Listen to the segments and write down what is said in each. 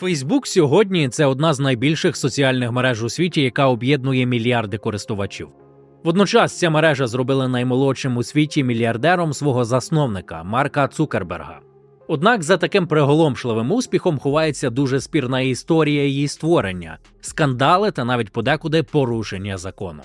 Фейсбук сьогодні це одна з найбільших соціальних мереж у світі, яка об'єднує мільярди користувачів. Водночас ця мережа зробила наймолодшим у світі мільярдером свого засновника Марка Цукерберга. Однак за таким приголомшливим успіхом ховається дуже спірна історія її створення, скандали та навіть подекуди порушення закону.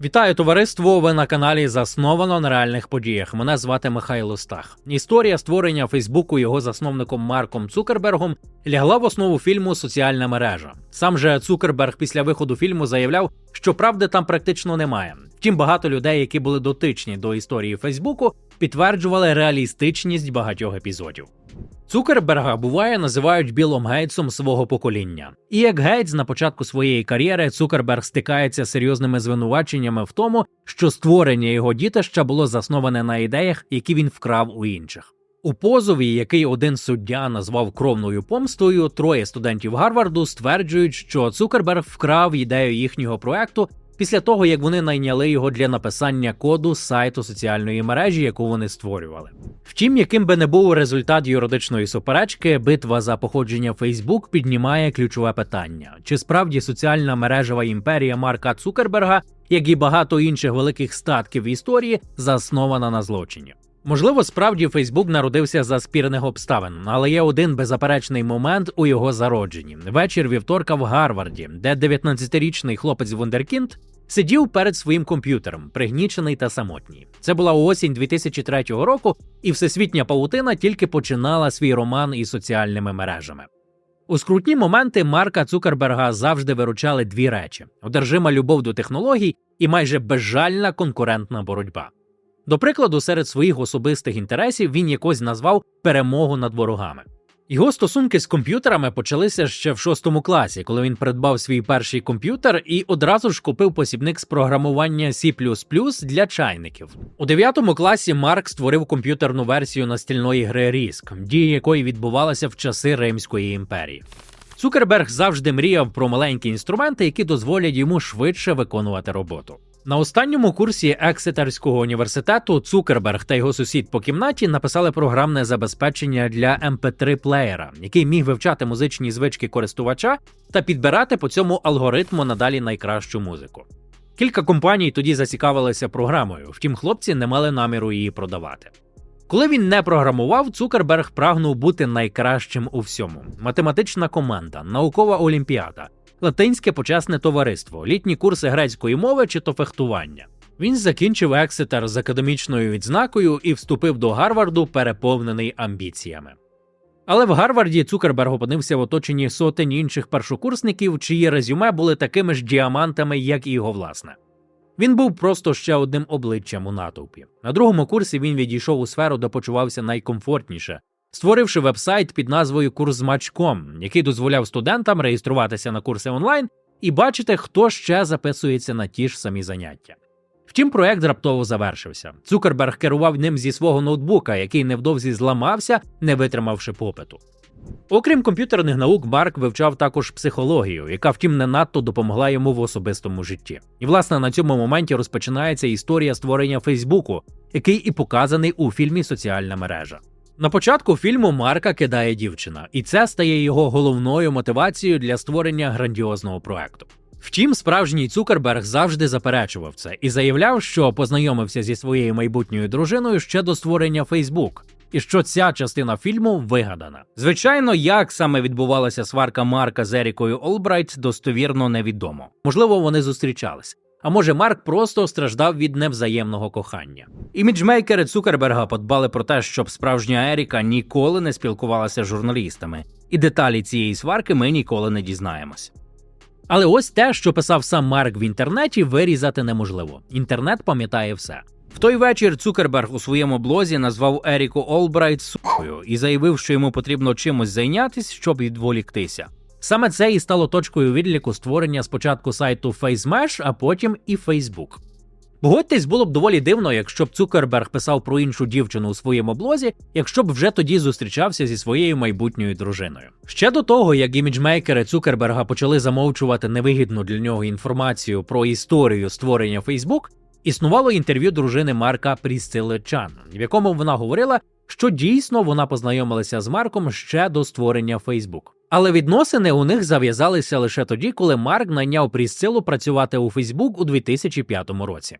Вітаю товариство! Ви на каналі Засновано на реальних подіях. Мене звати Михайло Стах. Історія створення Фейсбуку його засновником Марком Цукербергом лягла в основу фільму Соціальна мережа. Сам же Цукерберг після виходу фільму заявляв, що правди там практично немає. Втім, багато людей, які були дотичні до історії Фейсбуку, підтверджували реалістичність багатьох епізодів. Цукерберга буває називають Білом Гейтсом свого покоління. І як Гейтс на початку своєї кар'єри Цукерберг стикається з серйозними звинуваченнями в тому, що створення його дітища було засноване на ідеях, які він вкрав у інших. У позові, який один суддя назвав кровною помстою, троє студентів Гарварду стверджують, що Цукерберг вкрав ідею їхнього проекту після того, як вони найняли його для написання коду сайту соціальної мережі, яку вони створювали. Втім, яким би не був результат юридичної суперечки, битва за походження Facebook піднімає ключове питання: чи справді соціальна мережева імперія Марка Цукерберга, як і багато інших великих статків історії, заснована на злочині? Можливо, справді Фейсбук народився за спірних обставин, але є один беззаперечний момент у його зародженні вечір вівторка в Гарварді, де 19-річний хлопець Вундеркінд сидів перед своїм комп'ютером, пригнічений та самотній. Це була осінь 2003 року, і всесвітня павутина тільки починала свій роман із соціальними мережами. У скрутні моменти Марка Цукерберга завжди виручали дві речі: одержима любов до технологій і майже безжальна конкурентна боротьба. До прикладу, серед своїх особистих інтересів він якось назвав перемогу над ворогами. Його стосунки з комп'ютерами почалися ще в шостому класі, коли він придбав свій перший комп'ютер і одразу ж купив посібник з програмування C++ для чайників. У дев'ятому класі Марк створив комп'ютерну версію настільної гри Risk, дія якої відбувалася в часи Римської імперії. Цукерберг завжди мріяв про маленькі інструменти, які дозволять йому швидше виконувати роботу. На останньому курсі Ексетерського університету Цукерберг та його сусід по кімнаті написали програмне забезпечення для mp3 плеєра, який міг вивчати музичні звички користувача та підбирати по цьому алгоритму надалі найкращу музику. Кілька компаній тоді зацікавилися програмою, втім, хлопці не мали наміру її продавати. Коли він не програмував, Цукерберг прагнув бути найкращим у всьому: математична команда, наукова олімпіада, латинське почесне товариство, літні курси грецької мови чи то фехтування. Він закінчив Ексетер з академічною відзнакою і вступив до Гарварду, переповнений амбіціями. Але в Гарварді Цукерберг опинився в оточенні сотень інших першокурсників, чиї резюме були такими ж діамантами, як і його власне. Він був просто ще одним обличчям у натовпі. На другому курсі він відійшов у сферу, де почувався найкомфортніше, створивши вебсайт під назвою Курсмач.ком, який дозволяв студентам реєструватися на курси онлайн і бачити, хто ще записується на ті ж самі заняття. Втім, проект раптово завершився. Цукерберг керував ним зі свого ноутбука, який невдовзі зламався, не витримавши попиту. Окрім комп'ютерних наук, Марк вивчав також психологію, яка, втім, не надто допомогла йому в особистому житті. І, власне, на цьому моменті розпочинається історія створення Фейсбуку, який і показаний у фільмі Соціальна мережа. На початку фільму Марка кидає дівчина, і це стає його головною мотивацією для створення грандіозного проекту. Втім, справжній Цукерберг завжди заперечував це і заявляв, що познайомився зі своєю майбутньою дружиною ще до створення Фейсбук, і що ця частина фільму вигадана. Звичайно, як саме відбувалася сварка Марка з Ерікою Олбрайт, достовірно невідомо. Можливо, вони зустрічались. А може, Марк просто страждав від невзаємного кохання. Іміджмейкери Цукерберга подбали про те, щоб справжня Еріка ніколи не спілкувалася з журналістами, і деталі цієї сварки ми ніколи не дізнаємось. Але ось те, що писав сам Марк в інтернеті, вирізати неможливо. Інтернет пам'ятає все. В той вечір Цукерберг у своєму блозі назвав Еріку Олбрайт сукою і заявив, що йому потрібно чимось зайнятися, щоб відволіктися. Саме це і стало точкою відліку створення спочатку сайту FaceMesh, а потім і Facebook. Погодьтесь, було б доволі дивно, якщо б Цукерберг писав про іншу дівчину у своєму блозі, якщо б вже тоді зустрічався зі своєю майбутньою дружиною. Ще до того, як іміджмейкери Цукерберга почали замовчувати невигідну для нього інформацію про історію створення Facebook, існувало інтерв'ю дружини Марка Прісцили Чан, в якому вона говорила, що дійсно вона познайомилася з Марком ще до створення Facebook. Але відносини у них зав'язалися лише тоді, коли Марк найняв Прісцилу працювати у Фейсбук у 2005 році.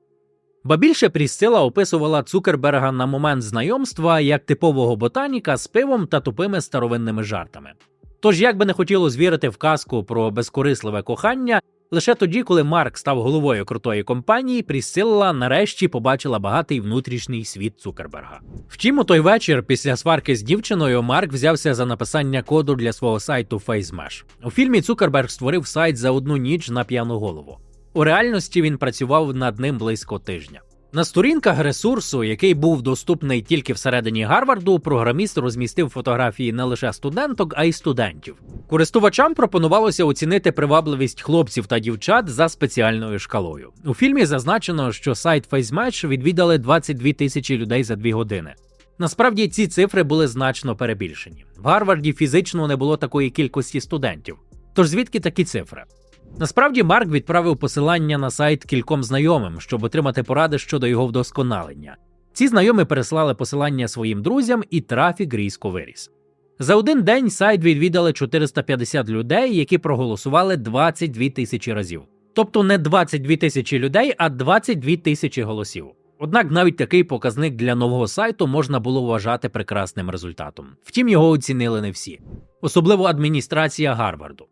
Ба більше Прісцила описувала Цукерберга на момент знайомства як типового ботаніка з пивом та тупими старовинними жартами. Тож, як би не хотілося вірити в казку про безкорисливе кохання, лише тоді, коли Марк став головою крутої компанії, Прісилла нарешті побачила багатий внутрішній світ Цукерберга. Втім, у той вечір, після сварки з дівчиною, Марк взявся за написання коду для свого сайту FaceMesh. У фільмі Цукерберг створив сайт за одну ніч на п'яну голову. У реальності він працював над ним близько тижня. На сторінках ресурсу, який був доступний тільки всередині Гарварду, програміст розмістив фотографії не лише студенток, а й студентів. Користувачам пропонувалося оцінити привабливість хлопців та дівчат за спеціальною шкалою. У фільмі зазначено, що сайт FaceMatch відвідали 22 тисячі людей за дві години. Насправді ці цифри були значно перебільшені. В Гарварді фізично не було такої кількості студентів. Тож звідки такі цифри? Насправді Марк відправив посилання на сайт кільком знайомим, щоб отримати поради щодо його вдосконалення. Ці знайомі переслали посилання своїм друзям, і трафік різко виріс. За один день сайт відвідали 450 людей, які проголосували 22 тисячі разів. Тобто не 22 тисячі людей, а 22 тисячі голосів. Однак навіть такий показник для нового сайту можна було вважати прекрасним результатом. Втім, його оцінили не всі, особливо адміністрація Гарварду.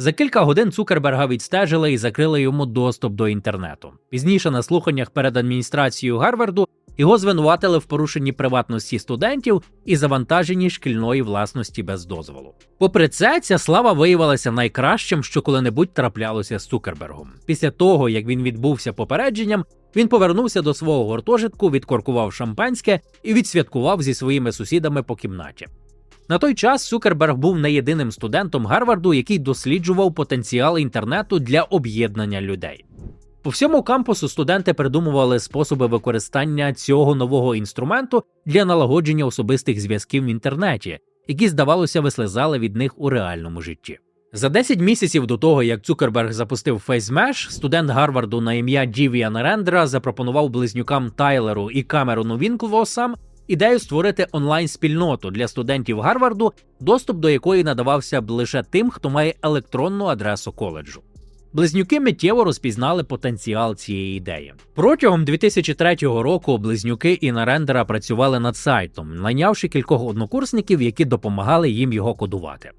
За кілька годин Цукерберга відстежили і закрили йому доступ до інтернету. Пізніше на слуханнях перед адміністрацією Гарварду його звинуватили в порушенні приватності студентів і завантаженні шкільної власності без дозволу. Попри це, ця слава виявилася найкращим, що коли-небудь траплялося з Цукербергом. Після того, як він відбувся попередженням, він повернувся до свого гуртожитку, відкоркував шампанське і відсвяткував зі своїми сусідами по кімнаті. На той час Цукерберг був не єдиним студентом Гарварду, який досліджував потенціал інтернету для об'єднання людей. По всьому кампусу студенти придумували способи використання цього нового інструменту для налагодження особистих зв'язків в інтернеті, які, здавалося, вислизали від них у реальному житті. За 10 місяців до того, як Цукерберг запустив FaceMesh, студент Гарварду на ім'я Дівіан Рендера запропонував близнюкам Тайлеру і Камерону Вінклвосам ідею створити онлайн-спільноту для студентів Гарварду, доступ до якої надавався б лише тим, хто має електронну адресу коледжу. Близнюки миттєво розпізнали потенціал цієї ідеї. Протягом 2003 року близнюки і Нарендера працювали над сайтом, найнявши кількох однокурсників, які допомагали їм його кодувати.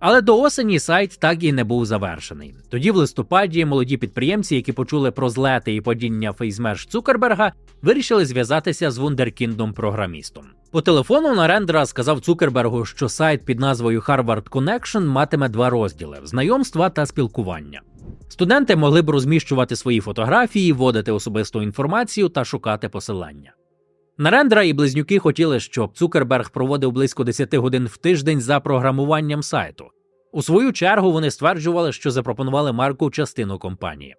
Але до осені сайт так і не був завершений. Тоді, в листопаді, молоді підприємці, які почули про злети і падіння Фейсмеш Цукерберга, вирішили зв'язатися з вундеркіндом програмістом. По телефону Нарендера сказав Цукербергу, що сайт під назвою Harvard Connection матиме два розділи знайомства та спілкування. Студенти могли б розміщувати свої фотографії, вводити особисту інформацію та шукати посилання. Нарендера і близнюки хотіли, щоб Цукерберг проводив близько 10 годин в тиждень за програмуванням сайту. У свою чергу вони стверджували, що запропонували Марку частину компанії.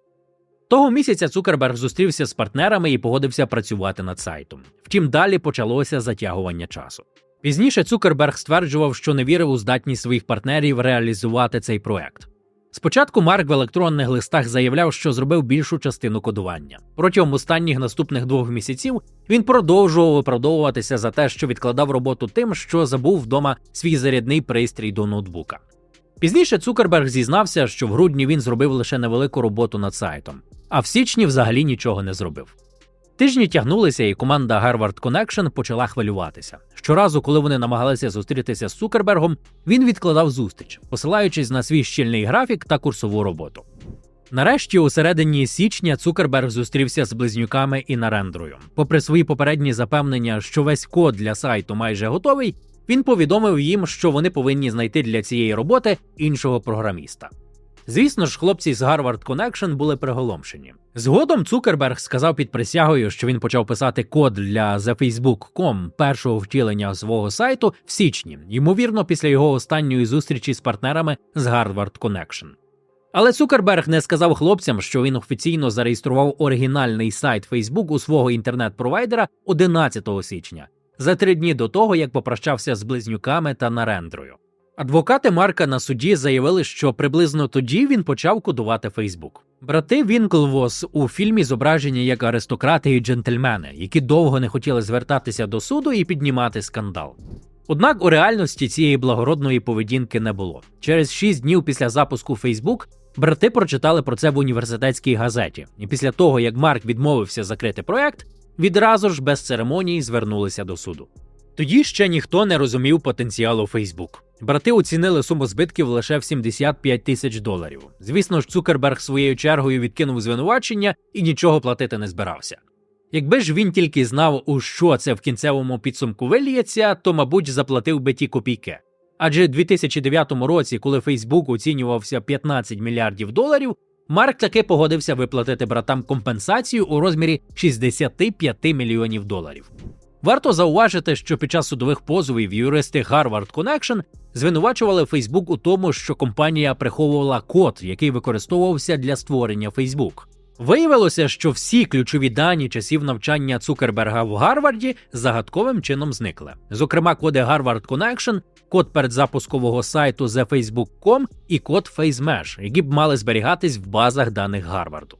Того місяця Цукерберг зустрівся з партнерами і погодився працювати над сайтом. Втім, далі почалося затягування часу. Пізніше Цукерберг стверджував, що не вірив у здатність своїх партнерів реалізувати цей проект. Спочатку Марк в електронних листах заявляв, що зробив більшу частину кодування. Протягом останніх наступних двох місяців він продовжував виправдовуватися за те, що відкладав роботу тим, що забув вдома свій зарядний пристрій до ноутбука. Пізніше Цукерберг зізнався, що в грудні він зробив лише невелику роботу над сайтом, а в січні взагалі нічого не зробив. Тижні тягнулися, і команда Harvard Connection почала хвилюватися. Щоразу, коли вони намагалися зустрітися з Цукербергом, він відкладав зустріч, посилаючись на свій щільний графік та курсову роботу. Нарешті, у середині січня, Цукерберг зустрівся з близнюками і Нарендрою. Попри свої попередні запевнення, що весь код для сайту майже готовий, він повідомив їм, що вони повинні знайти для цієї роботи іншого програміста. Звісно ж, хлопці з Harvard Connection були приголомшені. Згодом Цукерберг сказав під присягою, що він почав писати код для TheFacebook.com першого втілення свого сайту в січні, ймовірно, після його останньої зустрічі з партнерами з Harvard Connection. Але Цукерберг не сказав хлопцям, що він офіційно зареєстрував оригінальний сайт Facebook у свого інтернет-провайдера 11 січня, за три дні до того, як попрощався з близнюками та Нарендрою. Адвокати Марка на суді заявили, що приблизно тоді він почав кодувати Фейсбук. Брати Вінклвос у фільмі зображені як аристократи і джентльмени, які довго не хотіли звертатися до суду і піднімати скандал. Однак у реальності цієї благородної поведінки не було. Через 6 днів після запуску Facebook брати прочитали про це в університетській газеті, і після того, як Марк відмовився закрити проект, відразу ж без церемонії звернулися до суду. Тоді ще ніхто не розумів потенціалу Facebook. Брати оцінили суму збитків лише в 75 тисяч доларів. Звісно ж, Цукерберг своєю чергою відкинув звинувачення і нічого платити не збирався. Якби ж він тільки знав, у що це в кінцевому підсумку виліється, то, мабуть, заплатив би ті копійки. Адже у 2009 році, коли Facebook оцінювався 15 мільярдів доларів, Марк таки погодився виплатити братам компенсацію у розмірі 65 мільйонів доларів. Варто зауважити, що під час судових позовів юристи Harvard Connection звинувачували Facebook у тому, що компанія приховувала код, який використовувався для створення Facebook. Виявилося, що всі ключові дані часів навчання Цукерберга в Гарварді загадковим чином зникли. Зокрема, коди Harvard Connection, код передзапускового сайту TheFacebook.com і код FaceMesh, які б мали зберігатись в базах даних Гарварду.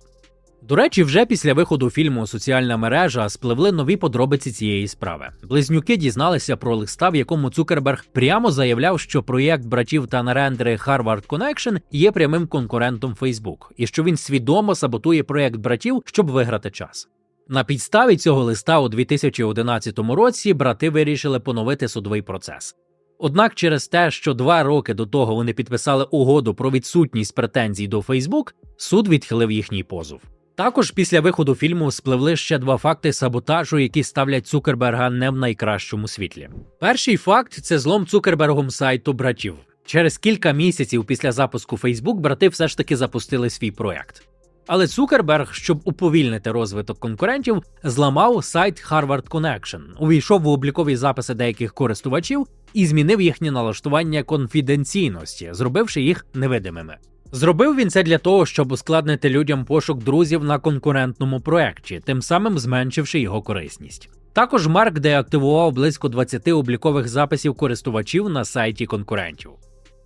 До речі, вже після виходу фільму Соціальна мережа спливли нові подробиці цієї справи. Близнюки дізналися про листа, в якому Цукерберг прямо заявляв, що проєкт братів та нарендери Harvard Connection є прямим конкурентом Facebook, і що він свідомо саботує проєкт братів, щоб виграти час. На підставі цього листа у 2011 році брати вирішили поновити судовий процес. Однак через те, що два роки до того вони підписали угоду про відсутність претензій до Facebook, суд відхилив їхній позов. Також після виходу фільму спливли ще два факти саботажу, які ставлять Цукерберга не в найкращому світлі. Перший факт це злом Цукербергом сайту братів. Через кілька місяців після запуску Facebook брати все ж таки запустили свій проект. Але Цукерберг, щоб уповільнити розвиток конкурентів, зламав сайт Harvard Connection, увійшов в облікові записи деяких користувачів і змінив їхнє налаштування конфіденційності, зробивши їх невидимими. Зробив він це для того, щоб ускладнити людям пошук друзів на конкурентному проекті, тим самим зменшивши його корисність. Також Марк деактивував близько 20 облікових записів користувачів на сайті конкурентів.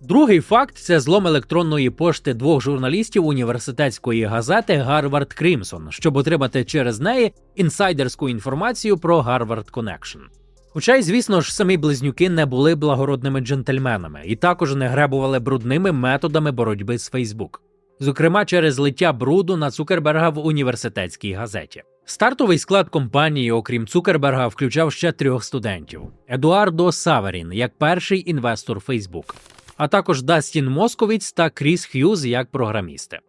Другий факт це злом електронної пошти двох журналістів університетської газети Harvard Crimson, щоб отримати через неї інсайдерську інформацію про Harvard Connection. Хоча й, звісно ж, самі близнюки не були благородними джентльменами і також не гребували брудними методами боротьби з Фейсбук, зокрема через лиття бруду на Цукерберга в університетській газеті. Стартовий склад компанії, окрім Цукерберга, включав ще трьох студентів: Едуардо Саверін як перший інвестор Фейсбук, а також Дастін Московіць та Кріс Х'юз як програмісти.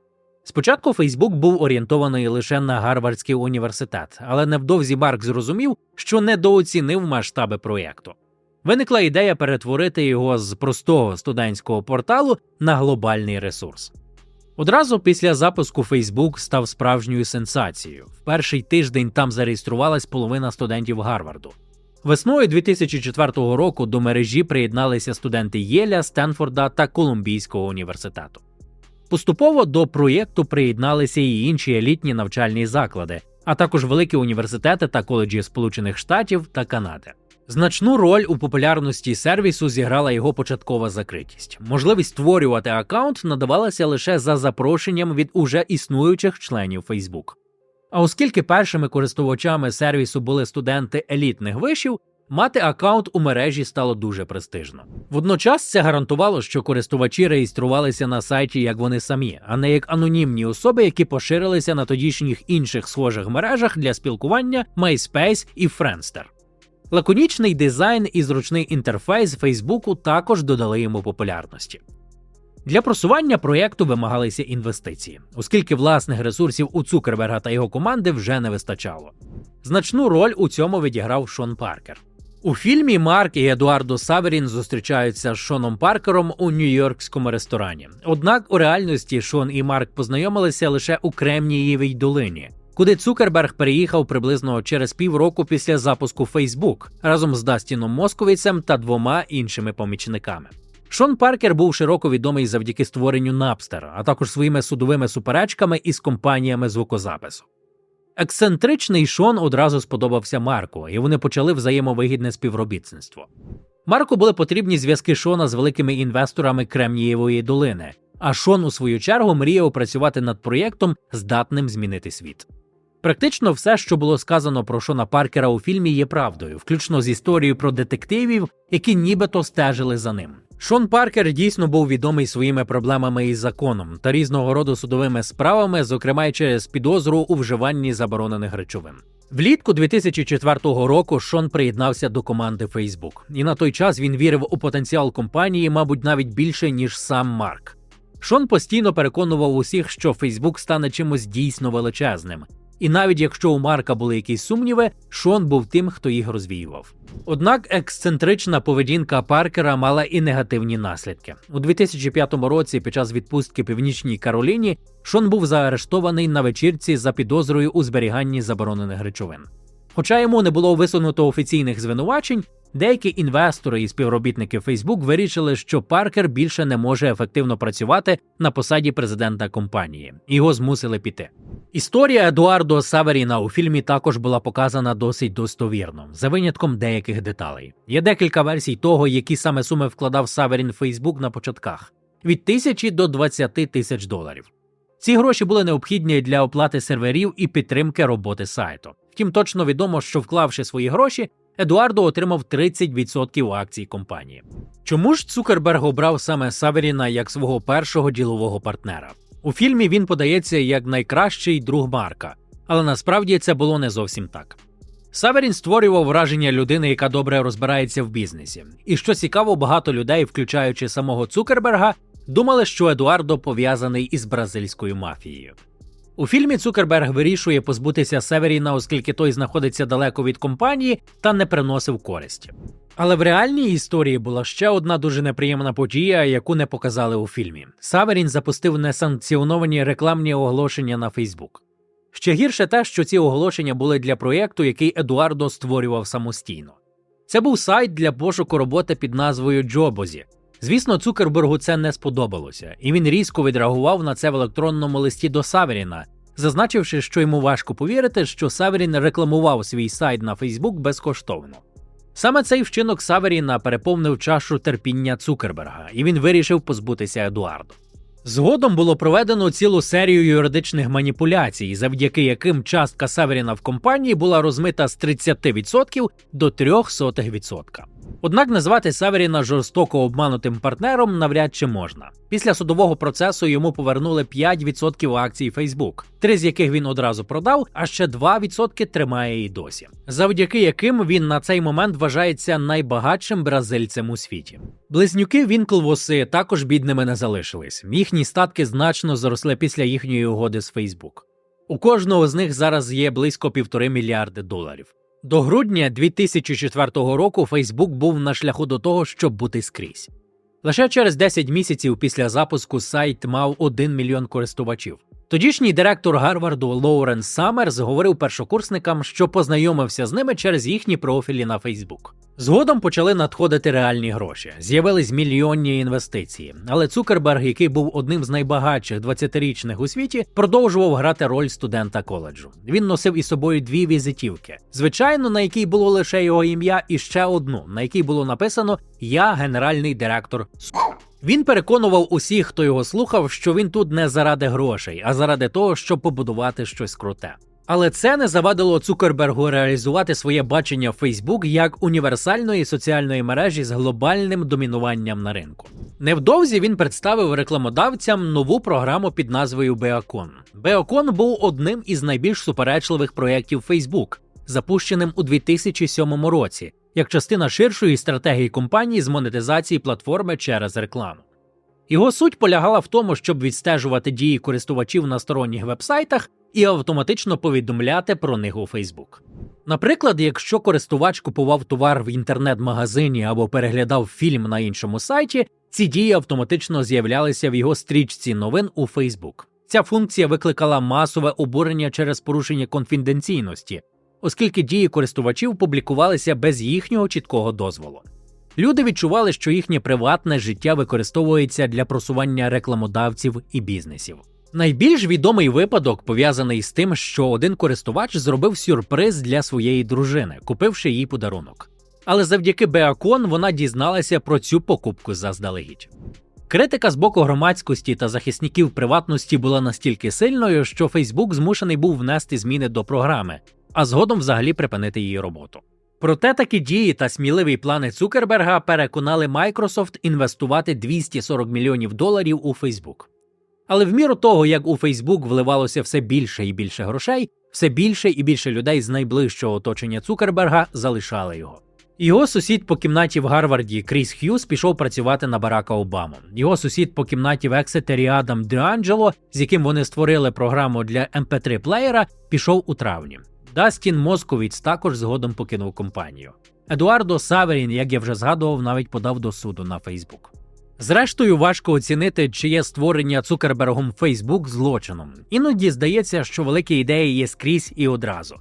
Спочатку Фейсбук був орієнтований лише на Гарвардський університет, але невдовзі Марк зрозумів, що недооцінив масштаби проєкту. Виникла ідея перетворити його з простого студентського порталу на глобальний ресурс. Одразу після запуску Facebook став справжньою сенсацією. В перший тиждень там зареєструвалась половина студентів Гарварду. Весною 2004 року до мережі приєдналися студенти Єля, Стенфорда та Колумбійського університету. Поступово до проєкту приєдналися і інші елітні навчальні заклади, а також великі університети та коледжі Сполучених Штатів та Канади. Значну роль у популярності сервісу зіграла його початкова закритість. Можливість створювати аккаунт надавалася лише за запрошенням від уже існуючих членів Facebook. А оскільки першими користувачами сервісу були студенти елітних вишів, Мати аккаунт у мережі стало дуже престижно. Водночас це гарантувало, що користувачі реєструвалися на сайті як вони самі, а не як анонімні особи, які поширилися на тодішніх інших схожих мережах для спілкування MySpace і Friendster. Лаконічний дизайн і зручний інтерфейс Фейсбуку також додали йому популярності. Для просування проєкту вимагалися інвестиції, оскільки власних ресурсів у Цукерберга та його команди вже не вистачало. Значну роль у цьому відіграв Шон Паркер. У фільмі Марк і Едуардо Саверін зустрічаються з Шоном Паркером у нью-йоркському ресторані. Однак у реальності Шон і Марк познайомилися лише у Кремнієвій долині, куди Цукерберг переїхав приблизно через півроку після запуску Facebook разом з Дастіном Московіцем та двома іншими помічниками. Шон Паркер був широко відомий завдяки створенню Napster, а також своїми судовими суперечками із компаніями звукозапису. Ексцентричний Шон одразу сподобався Марку, і вони почали взаємовигідне співробітництво. Марку були потрібні зв'язки Шона з великими інвесторами Кремнієвої долини, а Шон, у свою чергу, мріяв працювати над проєктом, здатним змінити світ. Практично все, що було сказано про Шона Паркера у фільмі, є правдою, включно з історією про детективів, які нібито стежили за ним. Шон Паркер дійсно був відомий своїми проблемами із законом та різного роду судовими справами, зокрема й через підозру у вживанні заборонених речовин. Влітку 2004 року Шон приєднався до команди Facebook, і на той час він вірив у потенціал компанії, мабуть, навіть більше ніж сам Марк. Шон постійно переконував усіх, що Facebook стане чимось дійсно величезним. І навіть якщо у Марка були якісь сумніви, Шон був тим, хто їх розвіював. Однак ексцентрична поведінка Паркера мала і негативні наслідки. У 2005 році, під час відпустки Північній Кароліні, Шон був заарештований на вечірці за підозрою у зберіганні заборонених речовин. Хоча йому не було висунуто офіційних звинувачень, деякі інвестори і співробітники Facebook вирішили, що Паркер більше не може ефективно працювати на посаді президента компанії, його змусили піти. Історія Едуардо Саверіна у фільмі також була показана досить достовірно, за винятком деяких деталей. Є декілька версій того, які саме суми вкладав Саверін в Facebook на початках від тисячі до 20 тисяч доларів. Ці гроші були необхідні для оплати серверів і підтримки роботи сайту. Втім, точно відомо, що вклавши свої гроші, Едуардо отримав 30% акцій компанії. Чому ж Цукерберг обрав саме Саверіна як свого першого ділового партнера? У фільмі він подається як найкращий друг Марка, але насправді це було не зовсім так. Саверін створював враження людини, яка добре розбирається в бізнесі. І що цікаво, багато людей, включаючи самого Цукерберга, думали, що Едуардо пов'язаний із бразильською мафією. У фільмі Цукерберг вирішує позбутися Северіна, оскільки той знаходиться далеко від компанії та не приносив користі. Але в реальній історії була ще одна дуже неприємна подія, яку не показали у фільмі. Саверін запустив несанкціоновані рекламні оголошення на Фейсбук. Ще гірше те, що ці оголошення були для проєкту, який Едуардо створював самостійно. Це був сайт для пошуку роботи під назвою Джобозі. Звісно, Цукербергу це не сподобалося, і він різко відреагував на це в електронному листі до Саверіна, зазначивши, що йому важко повірити, що Саверін рекламував свій сайт на Фейсбук безкоштовно. Саме цей вчинок Саверіна переповнив чашу терпіння Цукерберга, і він вирішив позбутися Едуардо. Згодом було проведено цілу серію юридичних маніпуляцій, завдяки яким частка Саверіна в компанії була розмита з 30% до 0,03%. Однак назвати Саверіна жорстоко обманутим партнером навряд чи можна. Після судового процесу йому повернули 5% акцій Facebook, три з яких він одразу продав, а ще 2% тримає і досі, завдяки яким він на цей момент вважається найбагатшим бразильцем у світі. Близнюки Вінклвоси також бідними не залишились. Їхні статки значно зросли після їхньої угоди з Facebook. У кожного з них зараз є близько півтори мільярди доларів. До грудня 2004 року Facebook був на шляху до того, щоб бути скрізь. Лише через 10 місяців після запуску сайт мав 1 мільйон користувачів. Тодішній директор Гарварду Лоуренс Саммерс говорив першокурсникам, що познайомився з ними через їхні профілі на Facebook. Згодом почали надходити реальні гроші, з'явились мільйонні інвестиції. Але Цукерберг, який був одним з найбагатших 20-річних у світі, продовжував грати роль студента коледжу. Він носив із собою дві візитівки. Звичайно, на якій було лише його ім'я, і ще одну, на якій було написано Я генеральний директор. Він переконував усіх, хто його слухав, що він тут не заради грошей, а заради того, щоб побудувати щось круте. Але це не завадило Цукербергу реалізувати своє бачення Facebook як універсальної соціальної мережі з глобальним домінуванням на ринку. Невдовзі він представив рекламодавцям нову програму під назвою Beacon. Beacon був одним із найбільш суперечливих проєктів Facebook, запущеним у 2007 році, як частина ширшої стратегії компанії з монетизації платформи через рекламу. Його суть полягала в тому, щоб відстежувати дії користувачів на сторонніх вебсайтах і автоматично повідомляти про них у Facebook. Наприклад, якщо користувач купував товар в інтернет-магазині або переглядав фільм на іншому сайті, ці дії автоматично з'являлися в його стрічці новин у Facebook. Ця функція викликала масове обурення через порушення конфіденційності, оскільки дії користувачів публікувалися без їхнього чіткого дозволу. Люди відчували, що їхнє приватне життя використовується для просування рекламодавців і бізнесів. Найбільш відомий випадок пов'язаний з тим, що один користувач зробив сюрприз для своєї дружини, купивши їй подарунок. Але завдяки Беакон вона дізналася про цю покупку заздалегідь. Критика з боку громадськості та захисників приватності була настільки сильною, що Facebook змушений був внести зміни до програми, а згодом взагалі припинити її роботу. Проте такі дії та сміливі плани Цукерберга переконали Microsoft інвестувати 240 мільйонів доларів у Facebook. Але в міру того, як у Facebook вливалося все більше і більше грошей, все більше і більше людей з найближчого оточення Цукерберга залишали його. Його сусід по кімнаті в Гарварді Кріс Х'юз пішов працювати на Барака Обаму. Його сусід по кімнаті в Ексетері Адам Деанджело, з яким вони створили програму для MP3 плеєра, пішов у травні. Дастін Московіц також згодом покинув компанію. Едуардо Саверін, як я вже згадував, навіть подав до суду на Фейсбук. Зрештою, важко оцінити, чи є створення Цукербергом Фейсбук злочином. Іноді здається, що великі ідеї є скрізь і одразу.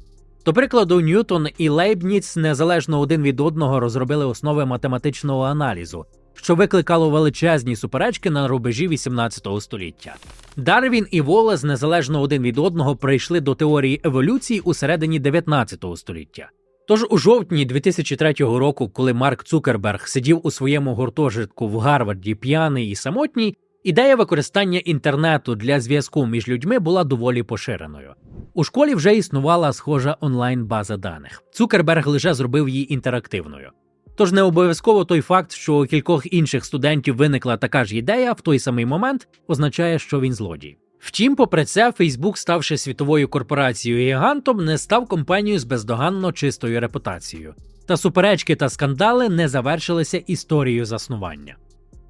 До прикладу, Ньютон і Лейбніц незалежно один від одного розробили основи математичного аналізу, що викликало величезні суперечки на рубежі 18 століття. Дарвін і Волес незалежно один від одного прийшли до теорії еволюції у середині 19 століття. Тож у жовтні 2003 року, коли Марк Цукерберг сидів у своєму гуртожитку в Гарварді п'яний і самотній, ідея використання інтернету для зв'язку між людьми була доволі поширеною. У школі вже існувала схожа онлайн-база даних. Цукерберг лише зробив її інтерактивною. Тож не обов'язково той факт, що у кількох інших студентів виникла така ж ідея в той самий момент, означає, що він злодій. Втім, попри це, Facebook, ставши світовою корпорацією гігантом, не став компанією з бездоганно чистою репутацією. Та суперечки та скандали не завершилися історією заснування.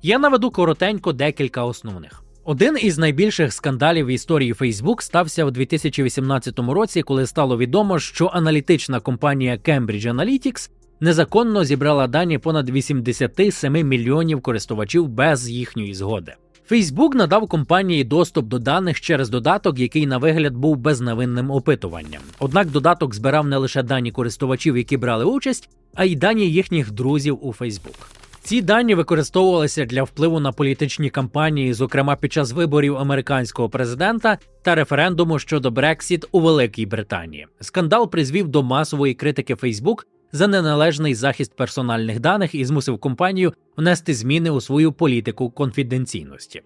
Я наведу коротенько декілька основних. Один із найбільших скандалів в історії Facebook стався в 2018 році, коли стало відомо, що аналітична компанія Cambridge Analytics незаконно зібрала дані понад 87 мільйонів користувачів без їхньої згоди. Facebook надав компанії доступ до даних через додаток, який на вигляд був безневинним опитуванням. Однак додаток збирав не лише дані користувачів, які брали участь, а й дані їхніх друзів у Facebook. Ці дані використовувалися для впливу на політичні кампанії, зокрема під час виборів американського президента та референдуму щодо Брексіт у Великій Британії. Скандал призвів до масової критики Facebook за неналежний захист персональних даних і змусив компанію внести зміни у свою політику конфіденційності.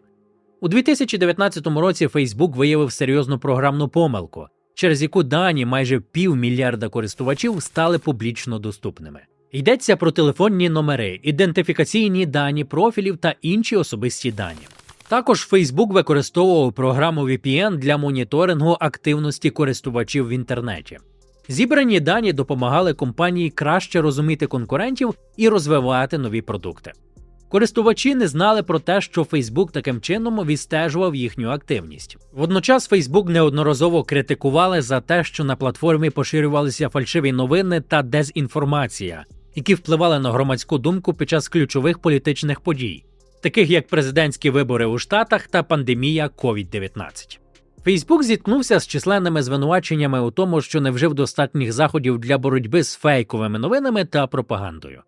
У 2019 році Facebook виявив серйозну програмну помилку, через яку дані майже півмільярда користувачів стали публічно доступними. Йдеться про телефонні номери, ідентифікаційні дані профілів та інші особисті дані. Також Facebook використовував програму VPN для моніторингу активності користувачів в інтернеті. Зібрані дані допомагали компанії краще розуміти конкурентів і розвивати нові продукти. Користувачі не знали про те, що Facebook таким чином відстежував їхню активність. Водночас Facebook неодноразово критикували за те, що на платформі поширювалися фальшиві новини та дезінформація, які впливали на громадську думку під час ключових політичних подій, таких як президентські вибори у Штатах та пандемія COVID-19. Фейсбук зіткнувся з численними звинуваченнями у тому, що не вжив достатніх заходів для боротьби з фейковими новинами та пропагандою.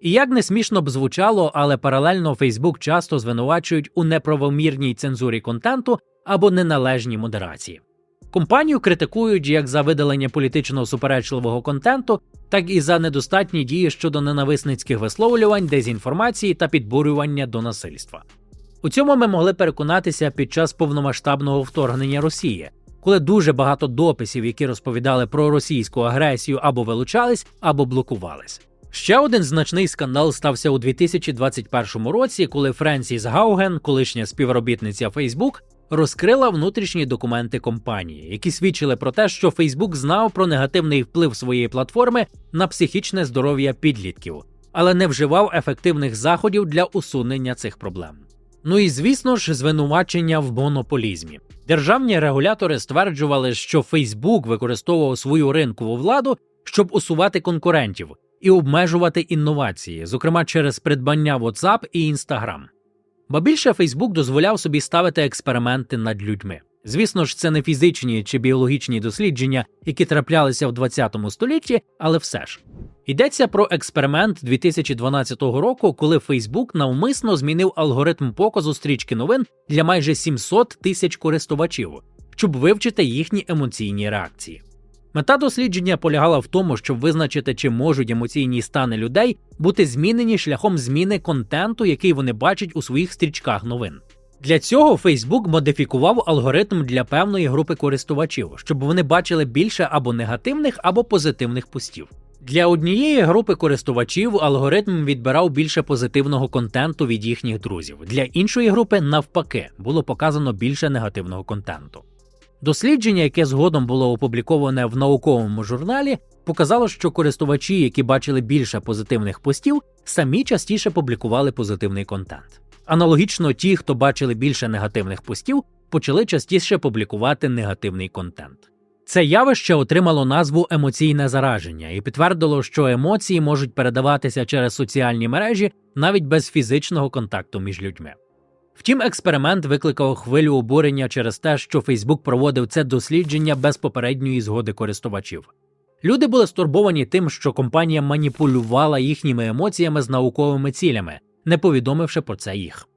І як не смішно б звучало, але паралельно Фейсбук часто звинувачують у неправомірній цензурі контенту або неналежній модерації. Компанію критикують як за видалення політично суперечливого контенту, так і за недостатні дії щодо ненависницьких висловлювань, дезінформації та підбурювання до насильства. У цьому ми могли переконатися під час повномасштабного вторгнення Росії, коли дуже багато дописів, які розповідали про російську агресію, або вилучались, або блокувались. Ще один значний скандал стався у 2021 році, коли Френсіс Гауген, колишня співробітниця Facebook, розкрила внутрішні документи компанії, які свідчили про те, що Facebook знав про негативний вплив своєї платформи на психічне здоров'я підлітків, але не вживав ефективних заходів для усунення цих проблем. Ну і звісно ж, звинувачення в монополізмі. Державні регулятори стверджували, що Фейсбук використовував свою ринкову владу, щоб усувати конкурентів і обмежувати інновації, зокрема через придбання WhatsApp і Instagram. Ба більше Фейсбук дозволяв собі ставити експерименти над людьми. Звісно ж, це не фізичні чи біологічні дослідження, які траплялися в 20 столітті, але все ж. Йдеться про експеримент 2012 року, коли Facebook навмисно змінив алгоритм показу стрічки новин для майже 700 тисяч користувачів, щоб вивчити їхні емоційні реакції. Мета дослідження полягала в тому, щоб визначити, чи можуть емоційні стани людей бути змінені шляхом зміни контенту, який вони бачать у своїх стрічках новин. Для цього Facebook модифікував алгоритм для певної групи користувачів, щоб вони бачили більше або негативних, або позитивних постів. Для однієї групи користувачів алгоритм відбирав більше позитивного контенту від їхніх друзів. Для іншої групи, навпаки, було показано більше негативного контенту. Дослідження, яке згодом було опубліковане в науковому журналі, показало, що користувачі, які бачили більше позитивних постів, самі частіше публікували позитивний контент. Аналогічно, ті, хто бачили більше негативних постів, почали частіше публікувати негативний контент. Це явище отримало назву емоційне зараження і підтвердило, що емоції можуть передаватися через соціальні мережі навіть без фізичного контакту між людьми. Втім, експеримент викликав хвилю обурення через те, що Фейсбук проводив це дослідження без попередньої згоди користувачів. Люди були стурбовані тим, що компанія маніпулювала їхніми емоціями з науковими цілями, не повідомивши про це їх.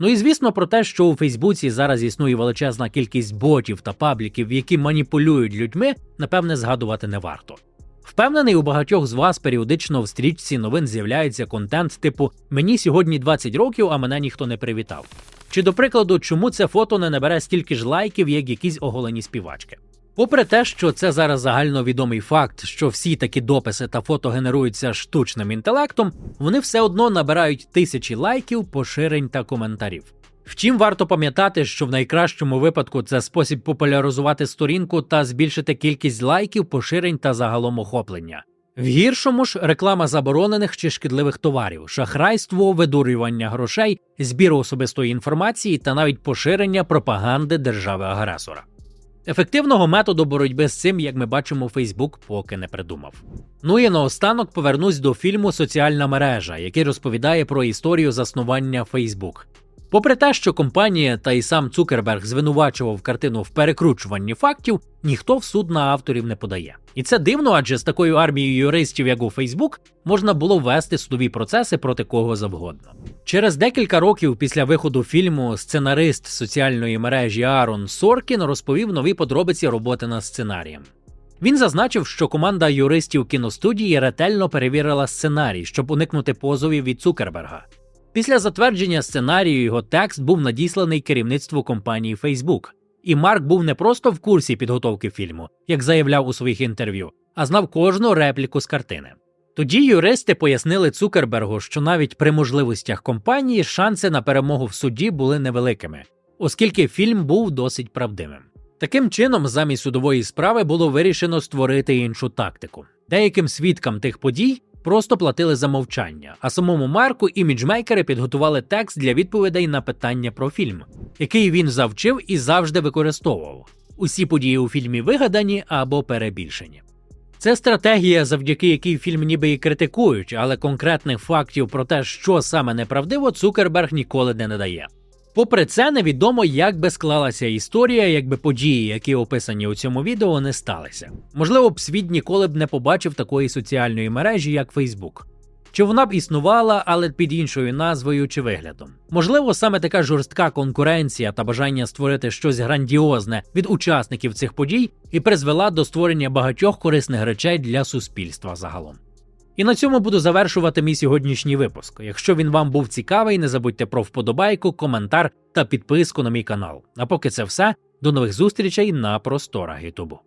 Ну і звісно про те, що у Фейсбуці зараз існує величезна кількість ботів та пабліків, які маніпулюють людьми, напевне, згадувати не варто. Впевнений, у багатьох з вас періодично в стрічці новин з'являється контент типу Мені сьогодні 20 років, а мене ніхто не привітав. Чи, до прикладу, чому це фото не набере стільки ж лайків, як якісь оголені співачки. Попри те, що це зараз загальновідомий факт, що всі такі дописи та фото генеруються штучним інтелектом, вони все одно набирають тисячі лайків, поширень та коментарів. Втім, варто пам'ятати, що в найкращому випадку це спосіб популяризувати сторінку та збільшити кількість лайків, поширень та загалом охоплення. В гіршому ж реклама заборонених чи шкідливих товарів, шахрайство, видурювання грошей, збір особистої інформації та навіть поширення пропаганди держави-агресора. Ефективного методу боротьби з цим, як ми бачимо, Фейсбук поки не придумав. Ну і наостанок повернусь до фільму Соціальна мережа, який розповідає про історію заснування Фейсбук. Попри те, що компанія та й сам Цукерберг звинувачував картину в перекручуванні фактів, ніхто в суд на авторів не подає. І це дивно, адже з такою армією юристів, як у Фейсбук, можна було вести судові процеси проти кого завгодно. Через декілька років після виходу фільму сценарист соціальної мережі Аарон Соркін розповів нові подробиці роботи над сценарієм. Він зазначив, що команда юристів кіностудії ретельно перевірила сценарій, щоб уникнути позовів від Цукерберга. Після затвердження сценарію його текст був надісланий керівництву компанії Facebook. І Марк був не просто в курсі підготовки фільму, як заявляв у своїх інтерв'ю, а знав кожну репліку з картини. Тоді юристи пояснили Цукербергу, що навіть при можливостях компанії шанси на перемогу в суді були невеликими, оскільки фільм був досить правдивим. Таким чином, замість судової справи було вирішено створити іншу тактику. Деяким свідкам тих подій просто платили за мовчання, а самому Марку іміджмейкери підготували текст для відповідей на питання про фільм, який він завчив і завжди використовував. Усі події у фільмі вигадані або перебільшені. Це стратегія, завдяки якій фільм ніби і критикують, але конкретних фактів про те, що саме неправдиво, Цукерберг ніколи не надає. Попри це, невідомо, як би склалася історія, якби події, які описані у цьому відео, не сталися. Можливо б світ ніколи б не побачив такої соціальної мережі, як Фейсбук. Чи вона б існувала, але під іншою назвою чи виглядом? Можливо, саме така жорстка конкуренція та бажання створити щось грандіозне від учасників цих подій і призвела до створення багатьох корисних речей для суспільства загалом. І на цьому буду завершувати мій сьогоднішній випуск. Якщо він вам був цікавий, не забудьте про вподобайку, коментар та підписку на мій канал. А поки це все, до нових зустрічей на просторах Ютубу.